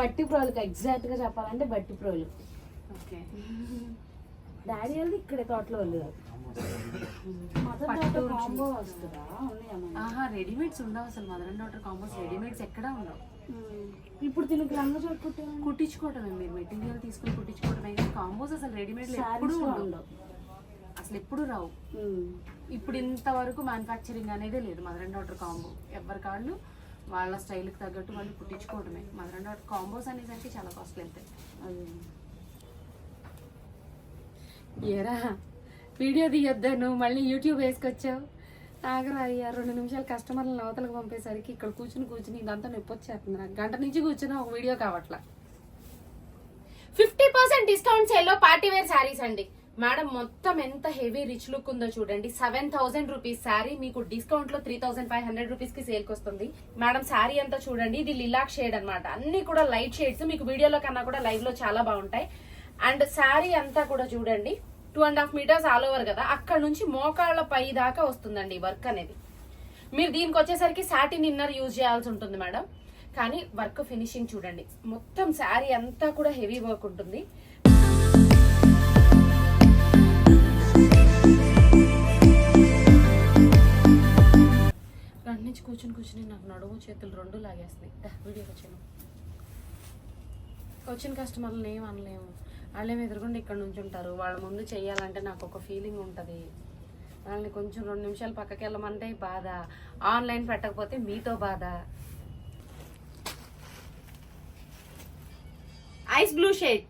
బట్టి ప్రోలుకి ఎగ్జాక్ట్గా చెప్పాలంటే బట్టి ప్రోలు. ఓకే. డాడీ వాళ్ళు ఇక్కడే తోటలో డాటర్ కాంబో వస్తుందా? ఆహా రెడీమేడ్స్ ఉండవు అసలు. Mother and daughter combos readymades ఎక్కడా ఉండవు. ఇప్పుడు దీనికి లంగ చొట్టుకుంటే కుట్టించుకోవటమే మీరు. మెటీరియల్ తీసుకుని కుట్టించుకోవటమే. కాంబోస్ అసలు రెడీమేడ్ ఎప్పుడు ఉండవు. అసలు ఎప్పుడు రావు. ఇప్పుడు ఇంతవరకు మ్యానుఫ్యాక్చరింగ్ అనేదే లేదు. మదర్ అండ్ డాటర్ కాంబో ఎవరి కాళ్ళు వాళ్ళ స్టైల్కి తగ్గట్టు వాళ్ళు కుట్టించుకోవడమే. మదర్ అండ్ డాటర్ కాంబోస్ అనేసరికి చాలా కాస్ట్లీ వెళ్తాయి ఏరా వీడియో తీయొద్దాను మళ్ళీ యూట్యూబ్ వేసుకొచ్చావు? ఆగరా అయ్యా రెండు నిమిషాలు కస్టమర్లను అవతలకు పంపేసరికి ఇక్కడ కూర్చుని కూర్చుని ఇదంతా నొప్పి వచ్చేస్తుంది నాకు. గంట నుంచి కూర్చుని ఒక వీడియో కావట్లా. ఫిఫ్టీ పర్సెంట్ డిస్కౌంట్ సేల్లో పార్టీ వేర్ శారీస్ అండి. మేడం మొత్తం ఎంత హెవీ రిచ్ లుక్ ఉందో చూడండి. సెవెన్ థౌసండ్ రూపీస్ శారీ మీకు డిస్కౌంట్లో త్రీ థౌసండ్ ఫైవ్ హండ్రెడ్ రూపీస్కి సేల్కి వస్తుంది. మేడం శారీ అంతా చూడండి ఇది లిలాక్ షేడ్ అనమాట అన్ని కూడా లైట్ షేడ్స్. మీకు వీడియోలో కన్నా కూడా లైవ్లో చాలా బాగుంటాయి. అండ్ శారీ అంతా కూడా చూడండి two and half metres all over కదా. అక్కడ నుంచి మోకాళ్ళ పై దాకా వస్తుందండి వర్క్ అనేది. మీరు దీనికి వచ్చేసరికి సాటిన్ ఇన్నర్ యూజ్ చేయాల్సి ఉంటుంది మేడం. కానీ వర్క్ ఫినిషింగ్ చూడండి. మొత్తం శారీ అంతా కూడా హెవీ వర్క్ ఉంటుంది. నుంచి కూర్చుని కూర్చుని నాకు నడుము చేతులు రెండు లాగేస్తాయి దా, వీడియోకి వచ్చాను వచ్చిన కస్టమర్లను ఏం అనలేము. వాళ్ళేం ఎదురుకుండా ఇక్కడ నుంచి ఉంటారు. వాళ్ళ ముందు చేయాలంటే నాకు ఒక ఫీలింగ్ ఉంటుంది. వాళ్ళని కొంచెం రెండు నిమిషాలు పక్కకి వెళ్ళమంటే బాధ. ఆన్లైన్ పెట్టకపోతే మీతో బాధ. Ice blue shade.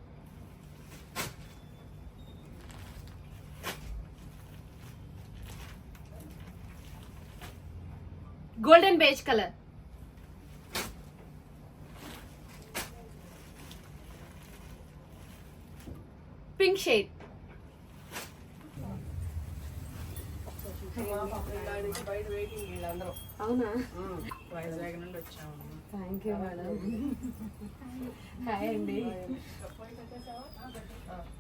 Golden beige colour pink shade అవునా? వైజాగ్ నుండి వచ్చాము థ్యాంక్ యూ మేడం హాయ్ అండి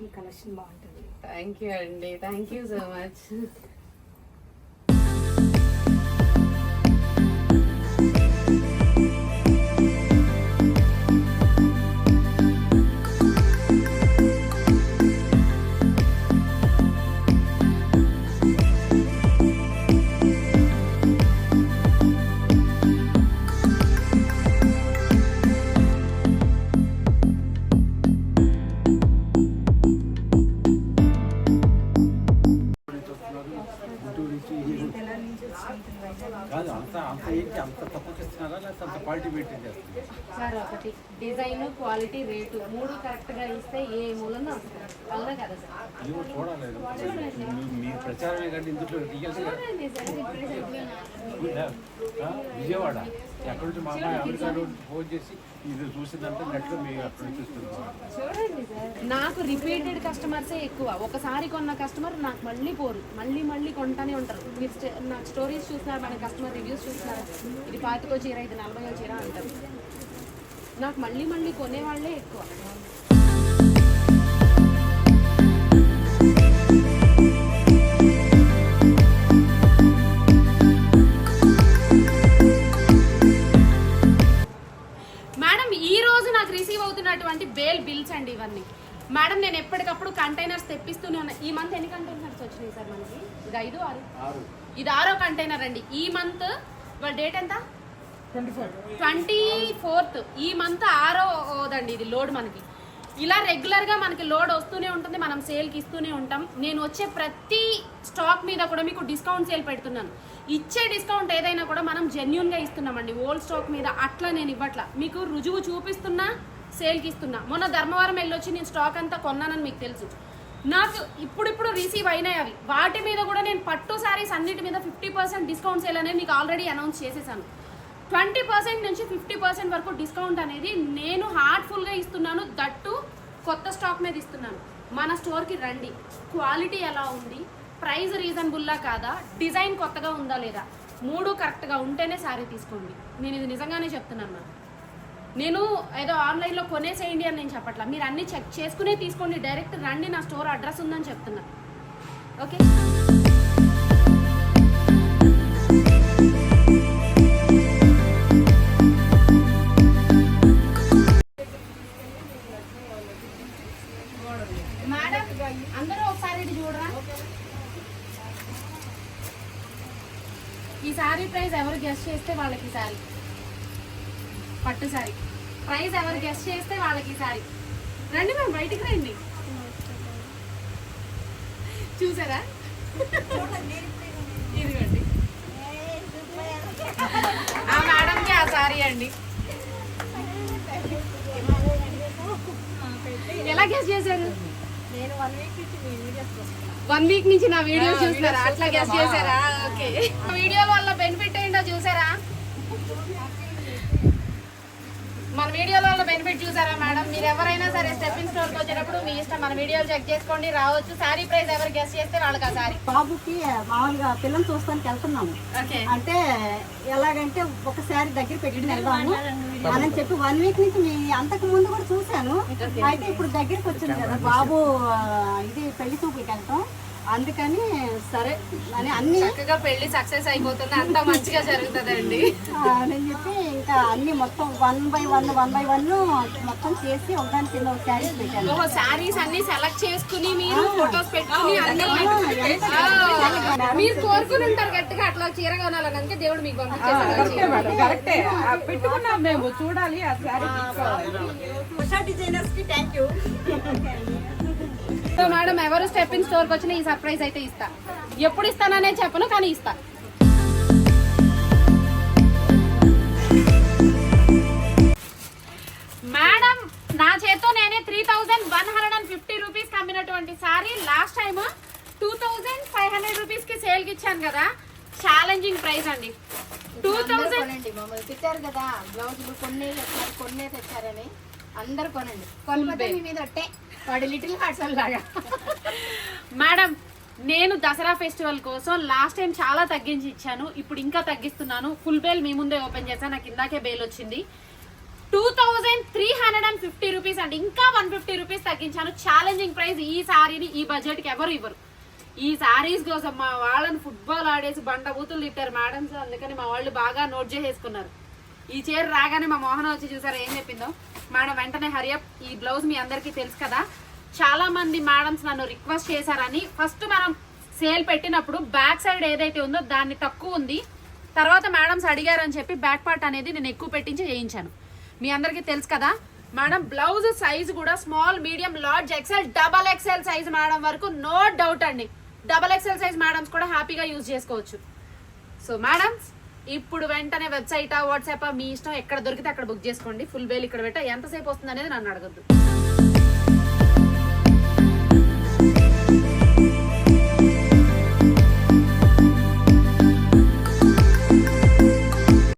ఈ కలెక్షన్ బాగుంటుంది. థ్యాంక్ యూ అండి. థ్యాంక్ యూ సో మచ్ ఒకటి. డిజైన్ క్వాలిటీ రేటు మూడు కరెక్ట్గా ఇస్తే ఏ మూలన అవునా కదా సార్. విజయవాడ. ఎక్కడి నుంచి మా అమ్మాయి అమెరికాలో ఫోన్ చేసి ఇది చూసిందంటే నెట్లో మీ అక్కడి చూడండి సార్. నాకు రిపీటెడ్ కస్టమర్సే ఎక్కువ. ఒకసారి కొన్న కస్టమర్ నాకు మళ్ళీ పోరు. మళ్ళీ మళ్ళీ కొంటానే ఉంటారు. మీరు నాకు స్టోరీస్ చూస్తున్నారు మన కస్టమర్ రివ్యూస్ చూస్తున్నారు ఇది పాతికో చీర ఇది నలభై చీర అంటారు. నాకు మళ్ళీ మళ్ళీ కొనేవాళ్ళే ఎక్కువ. మేడం ఈ రోజు నాకు రిసీవ్ అవుతున్నటువంటి బేల్ బిల్స్ అండి ఇవన్నీ. మేడం నేను ఎప్పటికప్పుడు కంటైనర్స్ తెప్పిస్తూనే ఉన్నా. ఈ మంత్ ఎన్ని కంటైనర్స్ వచ్చినాయి సార్ మనకి? ఇది ఐదు ఆరు? ఇది ఆరో కంటైనర్ అండి. ఈ మంత్ డేట్ ఎంత? Twenty fourth. ఈ మంత్ ఆరో ఓదండి ఇది లోడ్ మనకి. ఇలా రెగ్యులర్గా మనకి లోడ్ వస్తూనే ఉంటుంది మనం సేల్కి ఇస్తూనే ఉంటాం. నేను వచ్చే ప్రతి స్టాక్ మీద కూడా మీకు డిస్కౌంట్ సేల్ పెడుతున్నాను. ఇచ్చే డిస్కౌంట్ ఏదైనా కూడా మనం జెన్యున్గా ఇస్తున్నామండి. ఓల్డ్ స్టాక్ మీద అట్లా నేను ఇవ్వట్లా. మీకు రుజువు చూపిస్తున్నా సేల్కి ఇస్తున్నా. మొన్న ధర్మవరం వెళ్ళొచ్చి నేను స్టాక్ అంతా కొన్నానని మీకు తెలుసు. నాకు ఇప్పుడిప్పుడు రిసీవ్ అయినాయి అవి. వాటి మీద కూడా నేను పట్టు శారీస్ అన్నిటి మీద ఫిఫ్టీ పర్సెంట్ డిస్కౌంట్ సేల్ అనేది మీకు ఆల్రెడీ అనౌన్స్ చేసేసాను. ట్వంటీ పర్సెంట్ నుంచి ఫిఫ్టీ పర్సెంట్ వరకు డిస్కౌంట్ అనేది నేను హార్ట్ఫుల్గా ఇస్తున్నాను దట్టు కొత్త స్టాక్ మీద ఇస్తున్నాను. మన స్టోర్కి రండి. క్వాలిటీ ఎలా ఉంది? ప్రైస్ రీజనబుల్లా కాదా? డిజైన్ కొత్తగా ఉందా లేదా? మూడు కరెక్ట్గా ఉంటేనే శారీ తీసుకోండి. నేను ఇది నిజంగానే చెప్తున్నాను నేను ఏదో ఆన్లైన్లో కొనేసేయండి అని నేను చెప్పట్లా. మీరు అన్ని చెక్ చేసుకునే తీసుకోండి. డైరెక్ట్ రండి నా స్టోర్ అడ్రస్ ఉందని చెప్తున్నా. ఓకే? అందరూ ఒకసారి ఇటు చూడరా? ఈ సారీ ప్రైస్ ఎవరు గెస్ట్ చేస్తే వాళ్ళకి సారీ. పట్టు సారీ. ప్రైస్ ఎవరు గెస్ట్ చేస్తే వాళ్ళకి సారీ. రండి మేము బయటికి రండి. చూసారా? ఇదిగోండి. ఆ మేడంకి ఆ సారీ అండి. ఎలా గెస్ట్ చేశారు? వన్ వీక్ నుంచి నా వీడియో చూస్తారా అట్లా గెస్ చేశారా? ఓకే వీడియో వల్ల బెనిఫిట్ ఏంటో చూసారా మన వీడియోల వల్ల బెనిఫిట్ చూసారా మేడం? మీరు ఎవరైనా సరే స్టెప్పింగ్ స్టోర్కి వచ్చినప్పుడు మీ ఇష్టం మన వీడియోలు చెక్ చేసుకోండి రావచ్చు. సారీ ప్రైస్ ఎవరు గెస్ చేస్తే వాళ్ళకి ఆ సారీ. బాబుకి మామూలుగా పిల్లలు చూస్తానికి వెళ్తున్నాము. అంటే ఎలాగంటే ఒకసారి దగ్గర పెట్టి వెళ్దాము. అని చెప్పి వన్ వీక్ నుంచి మీ అంతకు ముందు కూడా చూశాను. అయితే ఇప్పుడు దగ్గరికి వచ్చింది కదా బాబు ఇది పెళ్ళి చూపులకి వెళ్తాం. అందుకని సరే అని అన్ని చక్కగా పెళ్ళి సక్సెస్ అయిపోతుంది అంతా మంచిగా జరుగుతుందండి. ఆ, అని చెప్పి ఇంకా అన్ని మొత్తం one by one one by one మొత్తం చేసి ఒకదాని కింద ఒక శారీస్ పెట్టాను. ఓహో శారీస్ అన్ని సెలెక్ట్ చేసుకుని మీరు ఫొటోస్ పెట్టుకుని అన్ని మీరు కోరుకుని ఉంటారు గట్టిగా అట్లా చీర కొనాలని అందుకే దేవుడు మీకు. కరెక్టే పెట్టుకున్నాం మేము చూడాలి ఆ శారీ ఉషా డిజైనర్స్కి థ్యాంక్ యూ మేడం. ఎవరు స్టెప్పింగ్ స్టోర్కి వచ్చిన ఈ సర్ప్రైజ్ అయితే ఇస్తా. ఎప్పుడు ఇస్తాననే చెప్పను కానీ ఇస్తా. మేడం నా చేత్తో నేనే three thousand one hundred and fifty rupees అమ్మినటువంటి sari last time two thousand five hundred రూపీస్కి సేల్కి ఇచ్చాను కదా. ఛాలెంజింగ్ ప్రైస్ అండి. టూ థౌజండ్ కొనండి మమ్మల్ని తిట్టారు కదా. బ్లౌజులు కొన్నే కొన్నే తెచ్చారని. అందరు కొనండి. కొనకపోతే మీ మీద ఒట్టే వాడి లిటిల్ హార్ట్స్ లాగా. మేడం నేను దసరా ఫెస్టివల్ కోసం లాస్ట్ టైం చాలా తగ్గించి ఇచ్చాను. ఇప్పుడు ఇంకా తగ్గిస్తున్నాను. ఫుల్ బేల్ మీ ముందే ఓపెన్ చేశాను. నాకు ఇందాకే బేల్ వచ్చింది. Two thousand three hundred and fifty rupees అండి. ఇంకా వన్ ఫిఫ్టీ రూపీస్ తగ్గించాను. ఛాలెంజింగ్ ప్రైస్ ఈ సారీని ఈ బడ్జెట్కి ఎవరు ఇవ్వరు. ఈ సారీస్ కోసం మా వాళ్ళని ఫుట్బాల్ ఆడేసి బండ బూతులు తిట్టారు మేడమ్స్ అందుకని మా వాళ్ళు బాగా నోట్ చేసేసుకున్నారు. ఈ చీర రాగానే మా మోహన వచ్చి చూసారా ఏం చెప్పిందో? మేడం వెంటనే హరియప్ ఈ బ్లౌజ్ మీ అందరికీ తెలుసు కదా? చాలా మంది మేడమ్స్ నన్ను రిక్వెస్ట్ చేశారని ఫస్ట్ మనం సేల్ పెట్టినప్పుడు బ్యాక్ సైడ్ ఏదైతే ఉందో దాన్ని తక్కువ ఉంది. తర్వాత మేడమ్స్ అడిగారని చెప్పి బ్యాక్ పార్ట్ అనేది నేను ఎక్కువ పెట్టించి చేయించాను. మీ అందరికీ తెలుసు కదా? మేడం బ్లౌజ్ సైజ్ కూడా small medium large XL double XL size madam వరకు నో డౌట్ అండి. డబల్ ఎక్సెల్ సైజ్ మేడమ్స్ కూడా హ్యాపీగా యూజ్ చేసుకోవచ్చు. సో మేడమ్స్ ఇప్పుడు వెంటనే వెబ్సైట్ వాట్సాప్ మీ ఇష్టం ఎక్కడ దొరికితే అక్కడ బుక్ చేసుకోండి. ఫుల్ వేలు ఇక్కడ పెట్ట. ఎంతసేపు వస్తుంది అనేది నన్ను అడగద్దు.